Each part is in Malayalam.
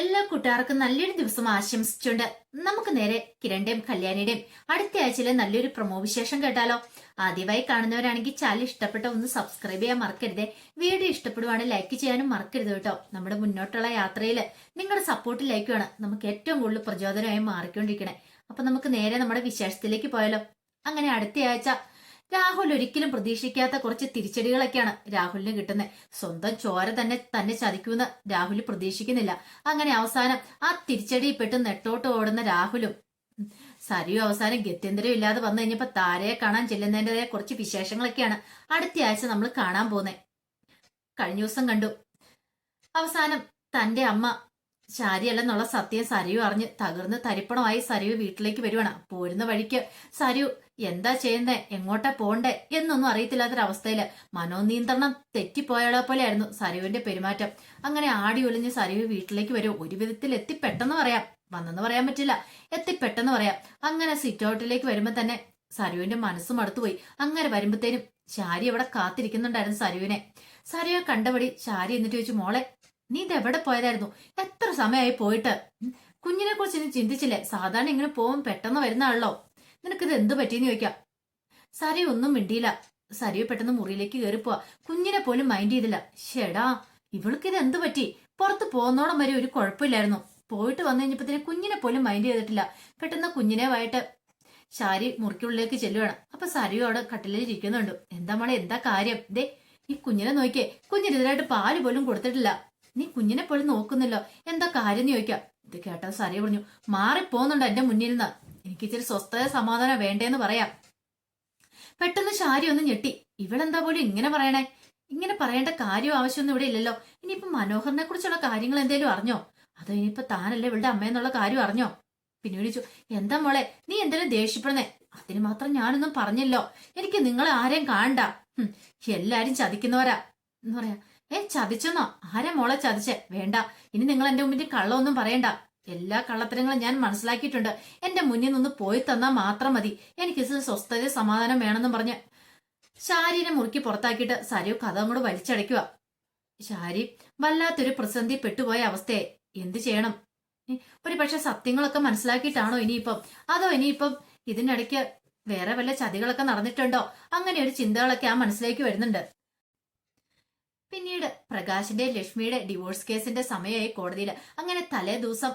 എല്ലാ കൂട്ടുകാർക്കും നല്ലൊരു ദിവസം ആശംസിച്ചുകൊണ്ട് നമുക്ക് നേരെ കിരണിന്റെയും കല്യാണിയുടെയും അടുത്ത ആഴ്ചയിലെ നല്ലൊരു പ്രമോ വിശേഷം കേട്ടാലോ. ആദ്യമായി കാണുന്നവരാണെങ്കിൽ ചാനൽ ഇഷ്ടപ്പെട്ട ഒന്ന് സബ്സ്ക്രൈബ് ചെയ്യാൻ മറക്കരുത്. വീഡിയോ ഇഷ്ടപ്പെടുവാണെങ്കിൽ ലൈക്ക് ചെയ്യാനും മറക്കരുത് കേട്ടോ. നമ്മുടെ മുന്നോട്ടുള്ള യാത്രയിൽ നിങ്ങളുടെ സപ്പോർട്ട് ലൈക്കുമാണ് നമുക്ക് ഏറ്റവും കൂടുതൽ പ്രചോദനമായി മാറിക്കൊണ്ടിരിക്കണേ. അപ്പൊ നമുക്ക് നേരെ നമ്മുടെ വിശേഷത്തിലേക്ക് പോയാലോ. അങ്ങനെ അടുത്ത ആഴ്ച രാഹുൽ ഒരിക്കലും പ്രതീക്ഷിക്കാത്ത കുറച്ച് തിരിച്ചടികളൊക്കെയാണ് രാഹുലിന് കിട്ടുന്നത്. സ്വന്തം ചോര തന്നെ തന്നെ ചതിക്കുമെന്ന് രാഹുൽ പ്രതീക്ഷിക്കുന്നില്ല. അങ്ങനെ അവസാനം ആ തിരിച്ചടിയിൽപ്പെട്ട് നെട്ടോട്ട് ഓടുന്ന രാഹുലും സരിയും അവസാനം ഗത്യന്തരം ഇല്ലാതെ വന്നു കഴിഞ്ഞപ്പോ താരയെ കാണാൻ ചെല്ലുന്നതിന്റെതായ കുറച്ച് വിശേഷങ്ങളൊക്കെയാണ് അടുത്ത ആഴ്ച നമ്മൾ കാണാൻ പോകുന്നത്. കഴിഞ്ഞ ദിവസം കണ്ടു. അവസാനം തന്റെ അമ്മ ശാരിയല്ലെന്നുള്ള സത്യം സരിയു അറിഞ്ഞ് തകർന്ന് തരിപ്പണമായി സരിയു വീട്ടിലേക്ക് വരുവാണ്. പോരുന്ന വഴിക്ക് സരിയു എന്താ ചെയ്യുന്നേ എങ്ങോട്ടാ പോണ്ടേ? എന്നൊന്നും അറിയത്തില്ലാത്തൊരവസ്ഥയിൽ മനോനിയന്ത്രണം തെറ്റിപ്പോയാളെ പോലെയായിരുന്നു സരിയുവിന്റെ പെരുമാറ്റം. അങ്ങനെ ആടി ഒലിഞ്ഞ് സരിയു വീട്ടിലേക്ക് വരും. ഒരു വിധത്തിൽ എത്തിപ്പെട്ടെന്ന് പറയാം. വന്നെന്ന് പറയാൻ പറ്റില്ല. എത്തിപ്പെട്ടെന്ന് പറയാം. അങ്ങനെ സിറ്റ് ഔട്ടിലേക്ക് വരുമ്പോ തന്നെ സരുവിന്റെ മനസ്സും അടുത്തുപോയി അങ്ങനെ വരുമ്പത്തേനും ശാരി അവിടെ കാത്തിരിക്കുന്നുണ്ടായിരുന്നു സരുവിനെ സരുവെ കണ്ടപടി ശാരി എന്നിട്ട് ചോദിച്ചു മോളെ നീ ഇത് എവിടെ പോയതായിരുന്നു? എത്ര സമയമായി പോയിട്ട്? കുഞ്ഞിനെ കുറിച്ച് നീ ചിന്തിച്ചില്ലേ? സാധാരണ ഇങ്ങനെ പോകും പെട്ടെന്ന് വരുന്ന ആളോ നിനക്കിത് എന്ത് പറ്റിയെന്ന് ചോദിക്കാം. സരി ഒന്നും മിണ്ടിയില്ല. സരിയെ പെട്ടെന്ന് മുറിയിലേക്ക് കയറി പോവാ കുഞ്ഞിനെ പോലും മൈൻഡ് ചെയ്തില്ല. ഷെടാ ഇവൾക്ക് ഇത് എന്ത് പറ്റി? പുറത്ത് പോകുന്നോളം വരെ ഒരു കുഴപ്പമില്ലായിരുന്നു. പോയിട്ട് വന്നു കഴിഞ്ഞപ്പോ കുഞ്ഞിനെ പോലും മൈൻഡ് ചെയ്തിട്ടില്ല. പെട്ടെന്ന് കുഞ്ഞിനെ വായിട്ട് ശാരി മുറിക്കുള്ളിലേക്ക് ചെല്ലുവാണ്. അപ്പൊ സരിയും അവിടെ കട്ടിലിൽ ഇരിക്കുന്നുണ്ട്. എന്താ മോളെ എന്താ കാര്യം? ദേ ഈ കുഞ്ഞിനെ നോക്കിയേ. കുഞ്ഞിന് ഇതിനായിട്ട് പാൽ പോലും കൊടുത്തിട്ടില്ല. നീ കുഞ്ഞിനെ പോലെ നോക്കുന്നില്ലോ. എന്താ കാര്യം എന്ന് ചോദിക്കാം. ഇത് കേട്ടത് സരി പറഞ്ഞു മാറിപ്പോന്നുണ്ട് എന്റെ മുന്നിൽ നിന്ന്. എനിക്ക് ഇച്ചിരി സ്വസ്ഥത സമാധാനം വേണ്ടേന്ന് പറയാം. പെട്ടെന്ന് ശാരി ഒന്ന് ഞെട്ടി. ഇവളെന്താ പോലും ഇങ്ങനെ പറയണേ? ഇങ്ങനെ പറയേണ്ട കാര്യം ആവശ്യമൊന്നും ഇവിടെ ഇല്ലല്ലോ. ഇനിയിപ്പോ മനോഹറിനെ കുറിച്ചുള്ള കാര്യങ്ങൾ എന്തേലും അറിഞ്ഞോ? അതോ ഇനിയിപ്പോ താനല്ലേ ഇവളുടെ അമ്മയെന്നുള്ള കാര്യം അറിഞ്ഞോ? പിന്നെ വിളിച്ചു എന്താ മോളെ നീ എന്തെങ്കിലും ദേഷ്യപ്പെടുന്നേ? അതിന് മാത്രം ഞാനൊന്നും പറഞ്ഞല്ലോ. എനിക്ക് നിങ്ങളെ ആരെയും കാണണ്ട. എല്ലാരും ചതിക്കുന്നവരാ. എന്ന് പറയാ. ഏ ചതിച്ചെന്നോ? ആരെ മോളെ ചതിച്ചേ? വേണ്ട. ഇനി നിങ്ങൾ എന്റെ മുമ്പിൽ കള്ളമൊന്നും പറയണ്ട. എല്ലാ കള്ളത്തരങ്ങളും ഞാൻ മനസ്സിലാക്കിയിട്ടുണ്ട്. എന്റെ മുന്നിൽ നിന്ന് പോയി തന്നാൽ മാത്രം മതി. എനിക്ക് സ്വസ്ഥത സമാധാനം വേണമെന്നും പറഞ്ഞ് ശാരീനെ മുറുക്കി പുറത്താക്കിയിട്ട് സരിയോ കഥ അങ്ങോട്ട് വലിച്ചടയ്ക്കുക. ശാരി വല്ലാത്തൊരു പ്രതിസന്ധി പെട്ടുപോയ അവസ്ഥയെ. എന്ത് ചെയ്യണം? ഒരു പക്ഷെ സത്യങ്ങളൊക്കെ മനസ്സിലാക്കിയിട്ടാണോ ഇനിയിപ്പം? അതോ ഇനിയിപ്പം ഇതിനിടയ്ക്ക് വേറെ വല്ല ചതികളൊക്കെ നടന്നിട്ടുണ്ടോ? അങ്ങനെ ഒരു ചിന്തകളൊക്കെ ആ മനസ്സിലേക്ക് വരുന്നുണ്ട്. പിന്നീട് പ്രകാശിന്റെ ലക്ഷ്മിയുടെ ഡിവോഴ്സ് കേസിന്റെ സമയമായി കോടതിയിൽ. അങ്ങനെ തലേ ദിവസം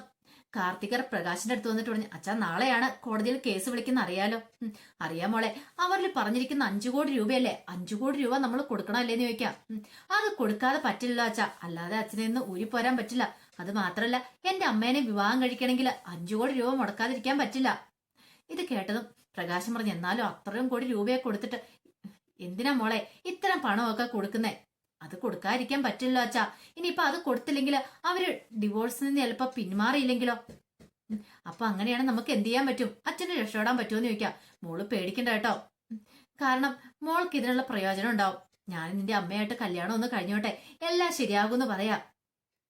കാർത്തികർ പ്രകാശിന്റെ അടുത്ത് വന്നിട്ട് പറഞ്ഞു അച്ഛാ നാളെയാണ് കോടതിയിൽ കേസ് വിളിക്കുന്ന അറിയാലോ? അറിയാം മോളെ. അവരിൽ പറഞ്ഞിരിക്കുന്ന അഞ്ചു കോടി രൂപയല്ലേ? അഞ്ചു കോടി രൂപ നമ്മൾ കൊടുക്കണമല്ലേന്ന് ചോദിക്കാം. അത് കൊടുക്കാതെ പറ്റില്ല അച്ഛാ. അല്ലാതെ അച്ഛനെ നിന്ന് ഊരിപ്പോരാൻ പറ്റില്ല. അത് മാത്രല്ല എന്റെ അമ്മേനെ വിവാഹം കഴിക്കണമെങ്കിൽ അഞ്ചു കോടി രൂപ മുടക്കാതിരിക്കാൻ പറ്റില്ല. ഇത് കേട്ടതും പ്രകാശം പറഞ്ഞു എന്നാലും അത്രയും കോടി രൂപയെ കൊടുത്തിട്ട് എന്തിനാ മോളെ? ഇത്തരം പണമൊക്കെ കൊടുക്കുന്നേ? അത് കൊടുക്കാതിരിക്കാൻ പറ്റില്ല അച്ഛാ. ഇനിയിപ്പൊ അത് കൊടുത്തില്ലെങ്കിൽ അവർ ഡിവോഴ്സിൽ നിന്ന് ചിലപ്പോ പിന്മാറിയില്ലെങ്കിലോ? അപ്പൊ അങ്ങനെയാണ് നമുക്ക് എന്ത് ചെയ്യാൻ പറ്റും? അച്ഛനെ രക്ഷപ്പെടാൻ പറ്റുമെന്ന് ചോദിക്കാം. മോൾ പേടിക്കണ്ട കേട്ടോ. കാരണം മോൾക്ക് ഇതിനുള്ള പ്രയോജനം ഉണ്ടാവും. ഞാൻ നിന്റെ അമ്മയായിട്ട് കല്യാണം ഒന്ന് കഴിഞ്ഞോട്ടെ. എല്ലാം ശരിയാകും എന്ന് പറയാ.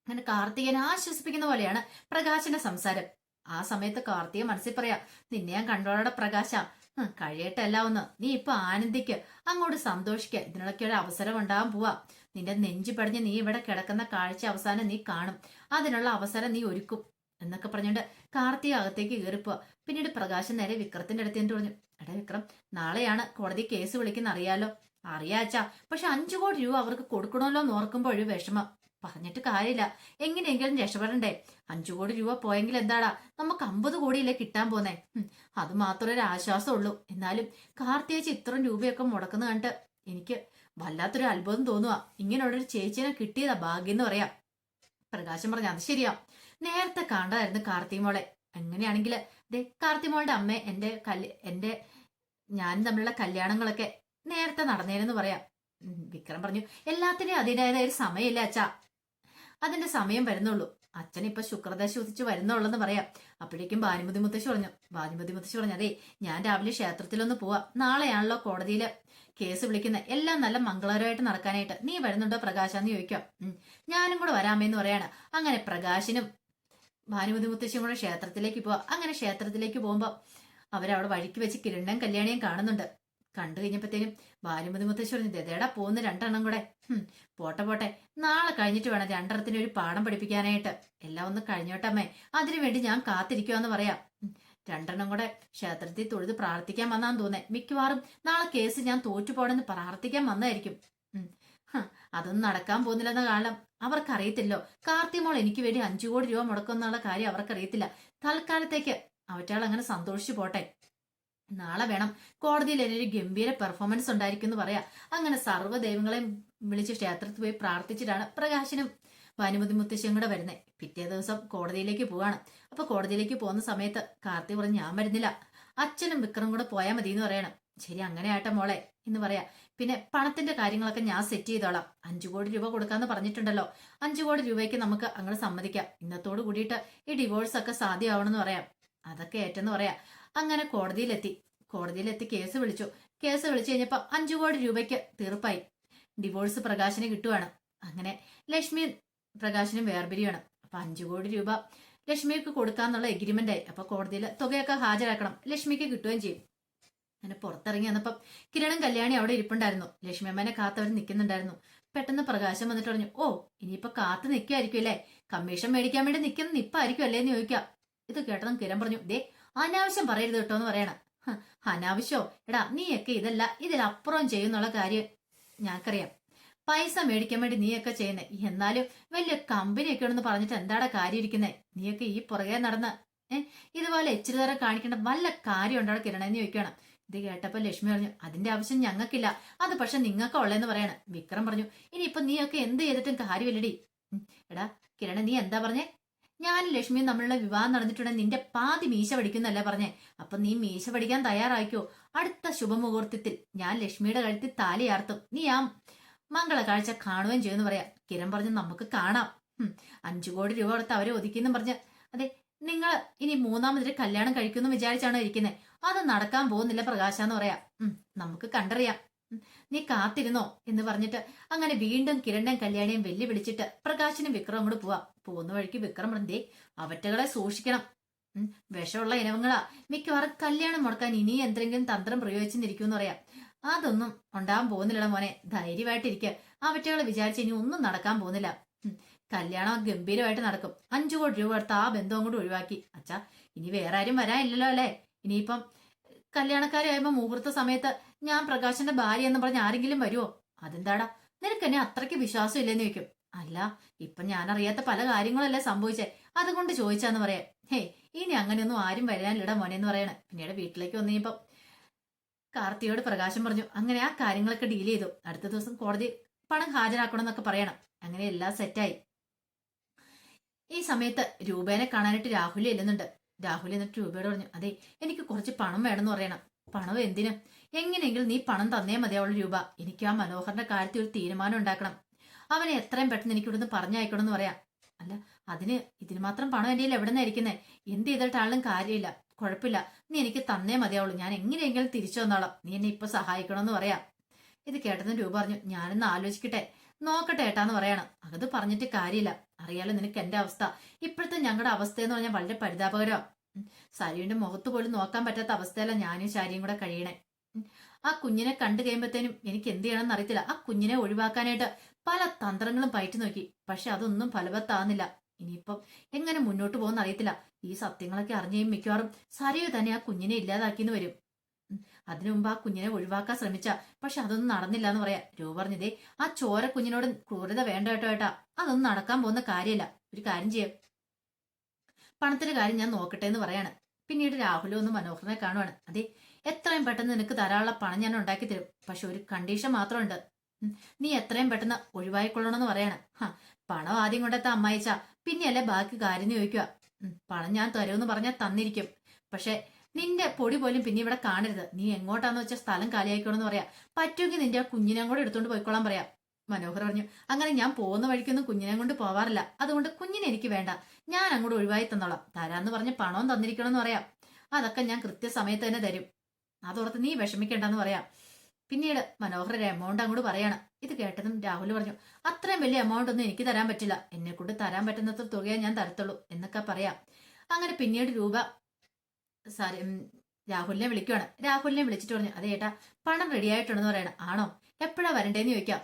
അങ്ങനെ കാർത്തികനെ ആശ്വസിപ്പിക്കുന്ന പോലെയാണ് പ്രകാശന്റെ സംസാരം. ആ സമയത്ത് കാർത്തിക മനസ്സിൽ പറയാ നിന്നെ ഞാൻ കണ്ടോടെ പ്രകാശ. കഴിയട്ടെ എല്ലാം ഒന്ന്. നീ ഇപ്പൊ ആനന്ദിക്ക് അങ്ങോട്ട് സന്തോഷിക്ക. ഇതിനൊക്കെ ഒരു അവസരം ഉണ്ടാകാൻ പോവാ. നിന്റെ നെഞ്ചു പടിഞ്ഞ് നീ ഇവിടെ കിടക്കുന്ന കാഴ്ച അവസാനം നീ കാണും. അതിനുള്ള അവസരം നീ ഒരുക്കും എന്നൊക്കെ പറഞ്ഞുകൊണ്ട് കാർത്തിക അകത്തേക്ക് കയറിപ്പോ പിന്നീട് പ്രകാശൻ നേരെ വിക്രത്തിന്റെ അടുത്ത് എന്നിട്ട് പറഞ്ഞു എടാ വിക്രം നാളെയാണ് കോടതി കേസ് വിളിക്കുന്ന അറിയാലോ? അറിയാച്ചാ പക്ഷെ അഞ്ചു കോടി രൂപ അവർക്ക് കൊടുക്കണമല്ലോ എന്ന് ഓർക്കുമ്പോൾ വിഷമം. പറഞ്ഞിട്ട് കാര്യമില്ല. എങ്ങനെയെങ്കിലും രക്ഷപ്പെടണ്ടേ? അഞ്ചു കോടി രൂപ പോയെങ്കിൽ എന്താടാ? നമുക്ക് അമ്പത് കോടിയില്ലേ കിട്ടാൻ പോന്നെ. അത് മാത്രമേ ഒരു ആശ്വാസമുള്ളൂ. എന്നാലും കാർത്തികച്ച് ഇത്രയും രൂപയൊക്കെ മുടക്കുന്ന കണ്ടിട്ട് എനിക്ക് വല്ലാത്തൊരു അത്ഭുതം തോന്നുക ഇങ്ങനെയുള്ളൊരു ചേച്ചിനെ കിട്ടിയതാ ഭാഗ്യം എന്ന് പറയാം. പ്രകാശം പറഞ്ഞു അത് ശരിയാ. നേരത്തെ കാണ്ടായിരുന്നു കാർത്തിമോളെ എങ്ങനെയാണെങ്കിൽ ദേ കാർത്തിമോളുടെ അമ്മ എന്റെ കല്യ എന്റെ ഞാനും തമ്മിലുള്ള കല്യാണങ്ങളൊക്കെ നേരത്തെ നടന്നേനെന്ന് പറയാം. വിക്രം പറഞ്ഞു എല്ലാത്തിനും അതിന്റെതായ ഒരു സമയമില്ല അച്ഛാ? അതിന്റെ സമയം വരുന്നുള്ളൂ. അച്ഛൻ ഇപ്പൊ ശുക്രദശ ഉദിച്ച് വരുന്നുള്ളെന്ന് പറയാം. അപ്പോഴേക്കും ഭാനുമതി മുത്തശ്ശി പറഞ്ഞു ഭാനുമതി മുത്തശ്ശി പറഞ്ഞു അതെ ഞാൻ രാവിലെ ക്ഷേത്രത്തിലൊന്ന് പോവാ. നാളെയാണല്ലോ കോടതിയിൽ കേസ് വിളിക്കുന്ന. എല്ലാം നല്ല മംഗളകരമായിട്ട് നടക്കാനായിട്ട്. നീ വരുന്നുണ്ടോ പ്രകാശ എന്ന് ചോദിക്കാം ഞാനും കൂടെ വരാമെന്ന് പറയാണ്. അങ്ങനെ പ്രകാശിനും ഭാനുമതി മുത്തശ്ശിയും കൂടെ ക്ഷേത്രത്തിലേക്ക് പോവാം. അങ്ങനെ ക്ഷേത്രത്തിലേക്ക് പോകുമ്പോ അവരവിടെ വഴിക്ക് വെച്ച് കിരണ്ണയും കല്യാണിയും കാണുന്നുണ്ട്. കണ്ടു കഴിഞ്ഞപ്പോഴത്തേനും ഭാനുമതി മുത്തശ്ശി പറഞ്ഞു ദതേടാ പോകുന്ന രണ്ടെണ്ണം കൂടെ. പോട്ടെ പോട്ടെ. നാളെ കഴിഞ്ഞിട്ട് വേണം രണ്ടെണ്ണത്തിന് ഒരു പാഠം പഠിപ്പിക്കാനായിട്ട്. എല്ലാം ഒന്ന് കഴിഞ്ഞോട്ടമ്മേ അതിനു വേണ്ടി ഞാൻ കാത്തിരിക്കുവാന്ന് പറയാം. രണ്ടെണ്ണം കൂടെ ക്ഷേത്രത്തിൽ തൊഴുത് പ്രാർത്ഥിക്കാൻ വന്നാന്ന് തോന്നേ. മിക്കവാറും നാളെ കേസ് ഞാൻ തോറ്റുപോണെന്ന് പ്രാർത്ഥിക്കാൻ വന്നായിരിക്കും അതൊന്നും നടക്കാൻ പോകുന്നില്ലെന്ന കാലം. അവർക്കറിയത്തില്ലോ. കാർത്തിമോൾ എനിക്ക് വേണ്ടി അഞ്ചു കോടി രൂപ മുടക്കുന്നുള്ള കാര്യം അവർക്കറിയത്തില്ല. തൽക്കാലത്തേക്ക് അവറ്റാൾ അങ്ങനെ സന്തോഷിച്ചു പോട്ടെ. നാളെ വേണം. കോടതിയിൽ ഒരു ഗംഭീര പെർഫോമൻസ് ഉണ്ടായിരിക്കും എന്ന് പറയാം. അങ്ങനെ സർവ ദൈവങ്ങളെയും വിളിച്ച് ക്ഷേത്രത്തിൽ പോയി പ്രാർത്ഥിച്ചിട്ടാണ് പ്രകാശനും ഭാനുമതി മുത്തശ്ശിയും കൂടെ വരുന്നത് പിറ്റേ ദിവസം കോടതിയിലേക്ക് പോവാണ്. അപ്പൊ കോടതിയിലേക്ക് പോകുന്ന സമയത്ത് കാർത്തി പറഞ്ഞ് ഞാൻ വരുന്നില്ല. അച്ഛനും വിക്രം കൂടെ പോയാൽ മതി എന്ന് പറയണം. ശരി അങ്ങനെ ആട്ടെ മോളെ എന്ന് പറയാ. പിന്നെ പണത്തിന്റെ കാര്യങ്ങളൊക്കെ ഞാൻ സെറ്റ് ചെയ്തോളാം. അഞ്ചു കോടി രൂപ കൊടുക്കാന്ന് പറഞ്ഞിട്ടുണ്ടല്ലോ. അഞ്ചു കോടി രൂപയ്ക്ക് നമുക്ക് അങ്ങനെ സമ്മതിക്കാം. ഇന്നത്തോട് കൂടിയിട്ട് ഈ ഡിവോഴ്സ് ഒക്കെ സാധ്യമാവണമെന്ന് പറയാം. അതൊക്കെ ഏറ്റെന്ന് പറയാം. അങ്ങനെ കോടതിയിലെത്തി. കോടതിയിലെത്തി കേസ് വിളിച്ചു. കേസ് വിളിച്ചു കഴിഞ്ഞപ്പോ അഞ്ചു കോടി രൂപയ്ക്ക് തീർപ്പായി. ഡിവോഴ്സ് പ്രകാശന് കിട്ടുവാണ്. അങ്ങനെ ലക്ഷ്മി പ്രകാശനും വേർപിരിയാണ്. അപ്പൊ അഞ്ചു കോടി രൂപ ലക്ഷ്മിക്ക് കൊടുക്കാന്നുള്ള എഗ്രിമെന്റ് ആയി. അപ്പൊ കോടതിയിൽ തുകയൊക്കെ ഹാജരാക്കണം. ലക്ഷ്മിക്ക് കിട്ടുകയും ചെയ്യും. അങ്ങനെ പുറത്തിറങ്ങി വന്നപ്പം കിരണും കല്യാണി അവിടെ ഇരിപ്പുണ്ടായിരുന്നു. ലക്ഷ്മി അമ്മേനെ കാത്തവർ നിൽക്കുന്നുണ്ടായിരുന്നു പെട്ടെന്ന് പ്രകാശം വന്നിട്ട് പറഞ്ഞു ഓ ഇനിയിപ്പൊ കാത്തു നിൽക്കുമായിരിക്കും അല്ലേ? കമ്മീഷൻ മേടിക്കാൻ വേണ്ടി നിൽക്കുന്ന നിപ്പായിരിക്കും അല്ലേ എന്ന് ചോദിക്കാം. ഇത് കേട്ടതും കിരൺ പറഞ്ഞു ദേ അനാവശ്യം പറയരുത് കേട്ടോ എന്ന് പറയണം. അനാവശ്യോ? എടാ നീയൊക്കെ ഇതല്ല ഇതിലപ്പുറം ചെയ്യുന്നുള്ള കാര്യം ഞങ്ങൾക്കറിയാം. പൈസ മേടിക്കാൻ വേണ്ടി നീയൊക്കെ ചെയ്യുന്നേ. എന്നാലും വലിയ കമ്പനിയൊക്കെ ഉണ്ടെന്ന് പറഞ്ഞിട്ട് എന്താടാ കാര്യം ഇരിക്കുന്നേ നീയൊക്കെ ഈ പുറകെ നടന്ന് ഏഹ് ഇതുപോലെ ഇച്ചിരി തരം കാണിക്കേണ്ട വല്ല കാര്യം ഉണ്ടോ കിരണെന്ന് ചോദിക്കണം. ഇത് കേട്ടപ്പോ ലക്ഷ്മി പറഞ്ഞു അതിന്റെ ആവശ്യം ഞങ്ങൾക്കില്ല. അത് പക്ഷെ നിങ്ങൾക്ക് ഉള്ളതെന്ന് പറയണം. വിക്രം പറഞ്ഞു ഇനിയിപ്പൊ നീയൊക്കെ എന്ത് ചെയ്തിട്ടും കാര്യമില്ലടി. എടാ കിരണ നീ എന്താ പറഞ്ഞേ? ഞാൻ ലക്ഷ്മിയും തമ്മിലുള്ള വിവാഹം നടന്നിട്ടുണ്ടെങ്കിൽ നിന്റെ പാതി മീശ പഠിക്കുന്നല്ലേ പറഞ്ഞേ. അപ്പൊ നീ മീശ പഠിക്കാൻ തയ്യാറായിക്കോ? അടുത്ത ശുഭമുഹൂർത്തത്തിൽ ഞാൻ ലക്ഷ്മിയുടെ കഴുത്തിൽ താലിയാർത്തും നീ ആ മംഗള കാഴ്ച കാണുകയും ചെയ്യുമെന്ന് പറയാം. കിരൺ പറഞ്ഞു നമുക്ക് കാണാം. അഞ്ചു കോടി രൂപ കൊടുത്ത് അവരെ ഒതുക്കിയെന്ന് പറഞ്ഞ്. അതെ നിങ്ങൾ ഇനി മൂന്നാമതൊരു കല്യാണം കഴിക്കുമെന്ന് വിചാരിച്ചാണോ ഇരിക്കുന്നത് അത് നടക്കാൻ പോകുന്നില്ല പ്രകാശ എന്ന് പറയാം നമുക്ക് കണ്ടറിയാം. നീ കാത്തിരുന്നോ എന്ന് പറഞ്ഞിട്ട് അങ്ങനെ വീണ്ടും കിരണ്ണൻ കല്യാണിയും വെല്ലുവിളിച്ചിട്ട് പ്രകാശനും വിക്രവും കൂടെ പോവാ. പോകുന്ന വഴിക്ക് വിക്രം എന്തേ? അവറ്റകളെ സൂക്ഷിക്കണം. വിഷമുള്ള ഇനവങ്ങളാ മിക്കവാറും കല്യാണം മുടക്കാൻ ഇനി എന്തെങ്കിലും തന്ത്രം പ്രയോഗിച്ചെന്നിരിക്കുമെന്ന് പറയാം. അതൊന്നും ഉണ്ടാവാൻ പോകുന്നില്ല മോനെ. ധൈര്യമായിട്ടിരിക്കുക അവറ്റകളെ വിചാരിച്ച് ഇനി ഒന്നും നടക്കാൻ പോകുന്നില്ല. കല്യാണം ഗംഭീരമായിട്ട് നടക്കും. അഞ്ചു കോടി രൂപ എടുത്ത് ആ ബന്ധവും കൂടി ഒഴിവാക്കി. അച്ഛാ ഇനി വേറെ ആരും വരാനില്ലല്ലോ അല്ലേ? ഇനിയിപ്പം കല്യാണക്കാരായപ്പോ മുഹൂർത്ത സമയത്ത് ഞാൻ പ്രകാശന്റെ ഭാര്യ എന്ന് പറഞ്ഞ് ആരെങ്കിലും വരുമോ അതെന്താടാ? നിനക്ക് എന്നെ അത്രയ്ക്ക് വിശ്വാസം ഇല്ലെന്ന് ചോദിക്കും. അല്ല ഇപ്പൊ ഞാൻ അറിയാത്ത പല കാര്യങ്ങളല്ലേ സംഭവിച്ചേ? അതുകൊണ്ട് ചോദിച്ചാന്ന് പറയാം. ഹേ ഇനി അങ്ങനെയൊന്നും ആരും വരാനില്ലടാ മോനെ എന്ന് പറയണേ. പിന്നീട് വീട്ടിലേക്ക് വന്നു കാർത്തിയോട് പ്രകാശം പറഞ്ഞു അങ്ങനെ ആ കാര്യങ്ങളൊക്കെ ഡീൽ ചെയ്തു. അടുത്ത ദിവസം കോടതി പണം ഹാജരാക്കണം എന്നൊക്കെ പറയണം. അങ്ങനെ എല്ലാം സെറ്റായി ഈ സമയത്ത് രൂപേനെ കാണാനായിട്ട് രാഹുലി ചെല്ലുന്നുണ്ട് രാഹുൽ എന്നിട്ട് രൂപയോട് പറഞ്ഞു അതെ എനിക്ക് കുറച്ച് പണം വേണമെന്ന് പറയണം. പണം എന്തിന്? എങ്ങനെയെങ്കിലും നീ പണം തന്നേ മതിയാവുള്ള രൂപ. എനിക്ക് ആ മനോഹറിന്റെ കാര്യത്തിൽ ഒരു തീരുമാനം ഉണ്ടാക്കണം. അവനെ എത്രയും പെട്ടെന്ന് എനിക്ക് ഇവിടുന്ന് പറഞ്ഞയക്കണം എന്ന് പറയാം. അല്ല അതിന് ഇതിന് മാത്രം പണം എന്റെ കയ്യിൽ എവിടെ നിന്നായിരിക്കുന്നേ എന്ത് ചെയ്തിട്ടാളും കാര്യമില്ല. കുഴപ്പമില്ല. നീ എനിക്ക് തന്നേ മതിയാവുള്ളൂ ഞാൻ എങ്ങനെയെങ്കിലും തിരിച്ചു വന്നോളാം. നീ എന്നെ ഇപ്പൊ സഹായിക്കണമെന്ന് പറയാം. ഇത് കേട്ടതും രൂപ പറഞ്ഞു ഞാനൊന്ന് ആലോചിക്കട്ടെ. നോക്കട്ടെ ഏട്ടാന്ന് പറയണം. അത് പറഞ്ഞിട്ട് കാര്യമില്ല. അറിയാലോ നിനക്ക് എന്റെ അവസ്ഥ. ഇപ്പോഴത്തെ ഞങ്ങളുടെ അവസ്ഥ എന്ന് പറഞ്ഞാൽ വളരെ പരിതാപകരം. സരുവിന്റെ മുഖത്ത് പോലും നോക്കാൻ പറ്റാത്ത അവസ്ഥയല്ല ഞാനും ശാരിയും കൂടെ കഴിയണേ. ആ കുഞ്ഞിനെ കണ്ടു കഴിയുമ്പോഴത്തേനും എനിക്ക് എന്ത് ചെയ്യണമെന്ന് അറിയത്തില്ല. ആ കുഞ്ഞിനെ ഒഴിവാക്കാനായിട്ട് പല തന്ത്രങ്ങളും പയറ്റി നോക്കി. പക്ഷെ അതൊന്നും ഫലവത്താവുന്നില്ല. ഇനിയിപ്പം എങ്ങനെ മുന്നോട്ട് പോകുന്ന അറിയത്തില്ല. ഈ സത്യങ്ങളൊക്കെ അറിഞ്ഞേയും മിക്കവാറും സരയു തന്നെ ആ കുഞ്ഞിനെ ഇല്ലാതാക്കിന്ന് വരും. അതിനു മുമ്പ് ആ കുഞ്ഞിനെ ഒഴിവാക്കാൻ ശ്രമിച്ച. പക്ഷെ അതൊന്നും നടന്നില്ല എന്ന് പറയാ രൂപ പറഞ്ഞതേ ആ ചോര കുഞ്ഞിനോട് ക്രൂരത വേണ്ട കേട്ടോ ഏട്ടാ. അതൊന്നും നടക്കാൻ പോകുന്ന കാര്യമല്ല. ഒരു കാര്യം ചെയ്യാം. പണത്തിന്റെ കാര്യം ഞാൻ നോക്കട്ടെ എന്ന് പറയാണ്. പിന്നീട് രാഹുലും ഒന്ന് മനോഹരനെ കാണുവാണ്. അതെ എത്രയും പെട്ടെന്ന് നിനക്ക് ധാരാളം പണം ഞാൻ ഉണ്ടാക്കി തരും. പക്ഷെ ഒരു കണ്ടീഷൻ മാത്രമുണ്ട്. നീ എത്രയും പെട്ടെന്ന് ഒഴിവായിക്കൊള്ളണമെന്ന് പറയാണ്. ഹാ പണം ആദ്യം കൊണ്ടെത്ത അമ്മായിച്ച. പിന്നെയല്ലേ ബാക്കി കാര്യം ചോദിക്കുക പണം ഞാൻ തരുമെന്ന് പറഞ്ഞാൽ തന്നിരിക്കും. പക്ഷെ നിന്റെ പൊടി പോലും പിന്നെ ഇവിടെ കാണരുത്. നീ എങ്ങോട്ടാന്ന് വെച്ച സ്ഥലം കാലിയായിക്കോണെന്ന് പറയാം. പറ്റുമെങ്കിൽ നിന്റെ ആ കുഞ്ഞിനെ കൂടെ എടുത്തോണ്ട് പോയിക്കോളാൻ പറയാം. മനോഹർ പറഞ്ഞു അങ്ങനെ ഞാൻ പോകുന്ന വഴിക്കൊന്നും കുഞ്ഞിനെ കൊണ്ട് പോവാറില്ല. അതുകൊണ്ട് കുഞ്ഞിനെ എനിക്ക് വേണ്ട. ഞാൻ അങ്ങോട്ട് ഒഴിവായി തന്നോളാം. തരാന്ന് പറഞ്ഞ് പണവും തന്നിരിക്കണമെന്ന് പറയാം. അതൊക്കെ ഞാൻ കൃത്യസമയത്ത് തന്നെ തരും. അതോർത്ത് നീ വിഷമിക്കേണ്ടെന്ന് പറയാം. പിന്നീട് മനോഹർ ഒരു എമൗണ്ട് അങ്ങോട്ട് പറയാണ്. ഇത് കേട്ടതും രാഹുൽ പറഞ്ഞു അത്രയും വലിയ എമൗണ്ട് ഒന്നും എനിക്ക് തരാൻ പറ്റില്ല. എന്നെ കൊണ്ട് തരാൻ പറ്റുന്നത്ര തുകയാ ഞാൻ തരത്തുള്ളൂ എന്നൊക്കെ പറയാം. അങ്ങനെ പിന്നീട് രൂപ സാരി രാഹുലിനെ വിളിക്കുവാണ്. രാഹുലിനെ വിളിച്ചിട്ട് പറഞ്ഞു അതെ ഏട്ടാ പണം റെഡി ആയിട്ടുണ്ടെന്ന് പറയണം. ആണോ? എപ്പോഴാ വരണ്ടേന്ന് ചോദിക്കാം.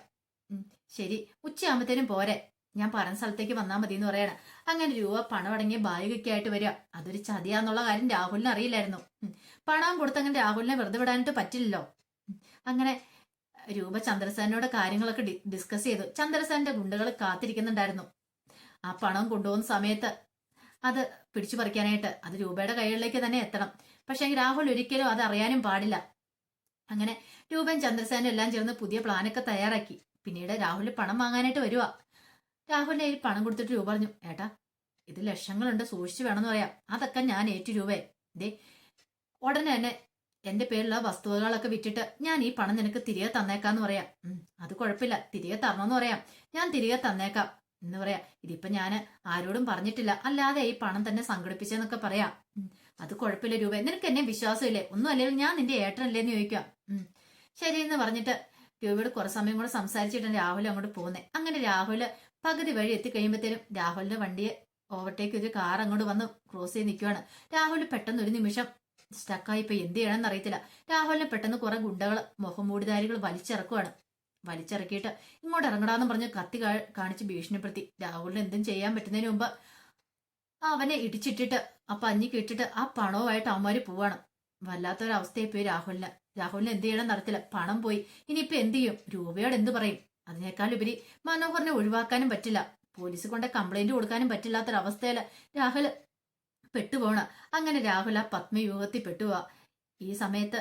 ശരി ഉച്ചയാകുമ്പത്തേനും പോരെ. ഞാൻ പറഞ്ഞ സ്ഥലത്തേക്ക് വന്നാൽ മതി എന്ന് പറയണം. അങ്ങനെ രൂപ പണം അടങ്ങിയ ബാഗൊക്കെ ആയിട്ട് വരിക. അതൊരു ചതിയാന്നുള്ള കാര്യം രാഹുലിന് അറിയില്ലായിരുന്നു. പണം പണം കൊടുത്തങ്ങനെ രാഹുലിനെ വെറുതെ വിടാനായിട്ട് പറ്റില്ലല്ലോ. അങ്ങനെ രൂപ ചന്ദ്രസേനോട് കാര്യങ്ങളൊക്കെ ഡിസ്കസ് ചെയ്തു. ചന്ദ്രസേനന്റെ ഗുണ്ടകൾ കാത്തിരിക്കുന്നുണ്ടായിരുന്നു. ആ പണം കൊണ്ടുപോകുന്ന സമയത്ത് അത് പിടിച്ചു പറിക്കാനായിട്ട് അത് രൂപയുടെ കൈകളിലേക്ക് തന്നെ എത്തണം. പക്ഷെ രാഹുൽ ഒരിക്കലും അത് അറിയാനും പാടില്ല. അങ്ങനെ രൂപൻ ചന്ദ്രസേനും എല്ലാം ചേർന്ന് പുതിയ പ്ലാനൊക്കെ തയ്യാറാക്കി. പിന്നീട് രാഹുൽ പണം വാങ്ങാനായിട്ട് വരുക രാഹുലിന്റെ കയ്യിൽ പണം കൊടുത്തിട്ട് രൂപ പറഞ്ഞു ഏട്ടാ ഇത് ലക്ഷങ്ങളുണ്ട് സൂക്ഷിച്ചു വേണമെന്ന് പറയാം. അതൊക്കെ ഞാൻ ഏറ്റു രൂപേ. ദേ ഉടനെ തന്നെ എന്റെ പേരിലുള്ള വസ്തുവകളൊക്കെ വിറ്റിട്ട് ഞാൻ ഈ പണം നിനക്ക് തിരികെ തന്നേക്കാന്ന് പറയാം. അത് കുഴപ്പമില്ല. തിരികെ തരണമെന്ന് പറയാം. ഞാൻ തിരികെ തന്നേക്കാം. എന്ന് പറയാ ഇതിപ്പോ ഞാൻ ആരോടും പറഞ്ഞിട്ടില്ല. അല്ലാതെ ഈ പണം തന്നെ സംഘടിപ്പിച്ചെന്നൊക്കെ പറയാ. അത് കുഴപ്പമില്ല രൂപ. നിനക്ക് എന്നെ വിശ്വാസമില്ലേ? ഒന്നും അല്ലെങ്കിൽ ഞാൻ നിന്റെ ഏട്ടനല്ലേന്ന് ചോദിക്കാം ശരി എന്ന് പറഞ്ഞിട്ട് രൂപയോട് കുറെ സമയം കൂടെ സംസാരിച്ചിട്ടാണ് രാഹുൽ അങ്ങോട്ട് പോകുന്നത് അങ്ങനെ രാഹുൽ പകുതി വഴി എത്തിക്കഴിയുമ്പോഴത്തേനും രാഹുലിന്റെ വണ്ടിയെ ഓവർടേക്ക് ഒരു കാർ അങ്ങോട്ട് വന്ന് ക്രോസ് ചെയ്ത് നിൽക്കുവാണ് രാഹുൽ പെട്ടെന്ന് ഒരു നിമിഷം സ്റ്റക്കായി ഇപ്പൊ എന്ത് ചെയ്യണമെന്ന് അറിയത്തില്ല. രാഹുലിനെ പെട്ടെന്ന് കുറെ ഗുണ്ടകൾ മുഖംമൂടിധാരികൾ വലിച്ചിറക്കുവാണ്. വലിച്ചിറക്കിയിട്ട് ഇങ്ങോട്ട് ഇറങ്ങടാന്ന് പറഞ്ഞ് കത്തി കാണിച്ച് ഭീഷണിപ്പെടുത്തി. രാഹുലിന് എന്തും ചെയ്യാൻ പറ്റുന്നതിന് മുമ്പ് അവനെ ഇടിച്ചിട്ടിട്ട് ആ പഞ്ഞിക്ക് ഇട്ടിട്ട് ആ പണവുമായിട്ട് അവന്മാര് പോവാണ്. വല്ലാത്തൊരവസ്ഥയായി പോയി രാഹുലിന്. രാഹുലിന് എന്ത് ചെയ്യണം നടത്തില്ല പണം പോയി. ഇനിയിപ്പോ എന്ത് ചെയ്യും? രൂപയോട് എന്ത് പറയും? അതിനേക്കാൾ ഉപരി മനോഹറിനെ ഒഴിവാക്കാനും പറ്റില്ല. പോലീസ് കൊണ്ട് കംപ്ലൈന്റ് കൊടുക്കാനും പറ്റില്ലാത്തൊരവസ്ഥയിൽ രാഹുൽ പെട്ടുപോണ. അങ്ങനെ രാഹുൽ ആ പത്മയൂഹത്തിൽ പെട്ടുപോവാ. ഈ സമയത്ത്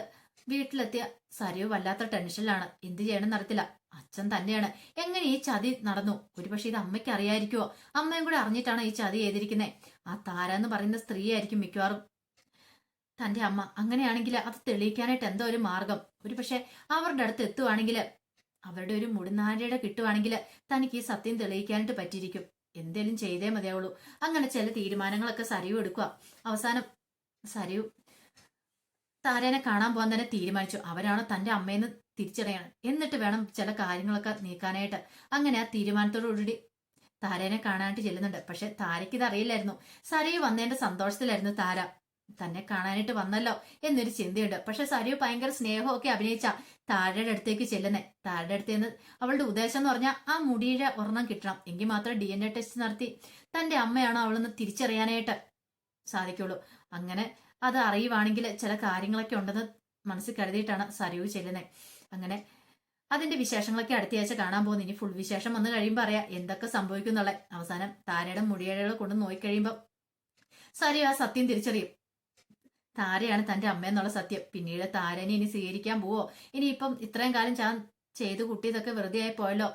വീട്ടിലെത്തിയ സരയു വല്ലാത്ത ടെൻഷനിലാണ്. എന്ത് ചെയ്യണം നടത്തില്ല അച്ഛൻ തന്നെയാണ്. എങ്ങനെ ഈ ചതി നടന്നു? ഒരുപക്ഷെ ഇത് അമ്മയ്ക്ക് അറിയായിരിക്കുമോ അമ്മയും കൂടെ അറിഞ്ഞിട്ടാണ് ഈ ചതി ചെയ്തിരിക്കുന്നത് ആ താര എന്ന് പറയുന്ന സ്ത്രീ ആയിരിക്കും മിക്കവാറും തന്റെ അമ്മ. അങ്ങനെയാണെങ്കിൽ അത് തെളിയിക്കാനായിട്ട് എന്തോ ഒരു മാർഗം. ഒരുപക്ഷെ അവരുടെ അടുത്ത് എത്തുവാണെങ്കിൽ അവരുടെ ഒരു മുടിനാരിയുടെ കിട്ടുവാണെങ്കിൽ തനിക്ക് ഈ സത്യം തെളിയിക്കാനായിട്ട് പറ്റിയിരിക്കും. എന്തേലും ചെയ്തേ മതിയാവുള്ളൂ. അങ്ങനെ ചില തീരുമാനങ്ങളൊക്കെ സരിവ് എടുക്കുക അവസാനം സരയു താരേനെ കാണാൻ പോകാൻ തന്നെ തീരുമാനിച്ചു. അവരാണ് തന്റെ അമ്മയെന്ന് തിരിച്ചറിയണം. എന്നിട്ട് വേണം ചില കാര്യങ്ങളൊക്കെ നീക്കാനായിട്ട്. അങ്ങനെ ആ തീരുമാനത്തോടുകൂടി താരേനെ കാണാനായിട്ട് ചെല്ലുന്നുണ്ട്. പക്ഷെ താരയ്ക്ക് ഇതറിയില്ലായിരുന്നു. സരയു വന്നതിന്റെ സന്തോഷത്തിലായിരുന്നു താര. തന്നെ കാണാനായിട്ട് വന്നല്ലോ എന്നൊരു ചിന്തയുണ്ട്. പക്ഷെ സരയു ഭയങ്കര സ്നേഹമൊക്കെ അഭിനയിച്ച താരയുടെ അടുത്തേക്ക് ചെല്ലുന്നേ. താരയുടെ അടുത്ത് നിന്ന് അവളുടെ ഉദ്ദേശം എന്ന് പറഞ്ഞാൽ ആ മുടിയുടെ ഒരെണ്ണം കിട്ടണം. എങ്കിൽ മാത്രം ഡി എൻ എ ടെസ്റ്റ് നടത്തി തന്റെ അമ്മയാണോ അവളെന്ന് തിരിച്ചറിയാനായിട്ട് സാധിക്കുള്ളൂ. അങ്ങനെ അത് അറിയുവാണെങ്കിൽ ചില കാര്യങ്ങളൊക്കെ ഉണ്ടെന്ന് മനസ്സിൽ കരുതിയിട്ടാണ് സരയു ചെല്ലുന്നത് അങ്ങനെ അതിന്റെ വിശേഷങ്ങളൊക്കെ അടുത്തയാഴ്ച കാണാൻ പോകുന്നു. ഇനി ഫുൾ വിശേഷം വന്നു കഴിയുമ്പോൾ അറിയാം എന്തൊക്കെ സംഭവിക്കും എന്നുള്ള അവസാനം താരയുടെ മുടിയഴകൾ കൊണ്ട് നോക്കിക്കഴിയുമ്പോൾ സരയു ആ സത്യം തിരിച്ചറിയും. താരയാണ് തന്റെ അമ്മയെന്നുള്ള സത്യം. പിന്നീട് താരനെ ഇനി സ്വീകരിക്കാൻ പോവോ? ഇനി ഇനിയിപ്പം ഇത്രയും കാലം ഞാൻ ചെയ്തു കുട്ടിയതൊക്കെ വെറുതെ ആയി പോയല്ലോ.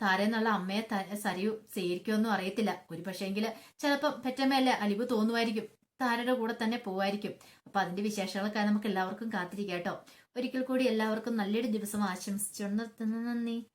താര എന്നുള്ള അമ്മയെ സരിയു സ്വീകരിക്കുമെന്നും അറിയത്തില്ല. ഒരു പക്ഷേങ്കിൽ ചിലപ്പം പെറ്റമ്മയല്ലേ അലിവ് തോന്നുമായിരിക്കും താരയുടെ കൂടെ തന്നെ പോവായിരിക്കും. അപ്പൊ അതിന്റെ വിശേഷങ്ങളൊക്കെ നമുക്ക് എല്ലാവർക്കും കാത്തിരിക്കാം കേട്ടോ. ഒരിക്കൽ കൂടി എല്ലാവർക്കും നല്ലൊരു ദിവസം ആശംസിച്ചു നിർത്തുന്നു നന്ദി.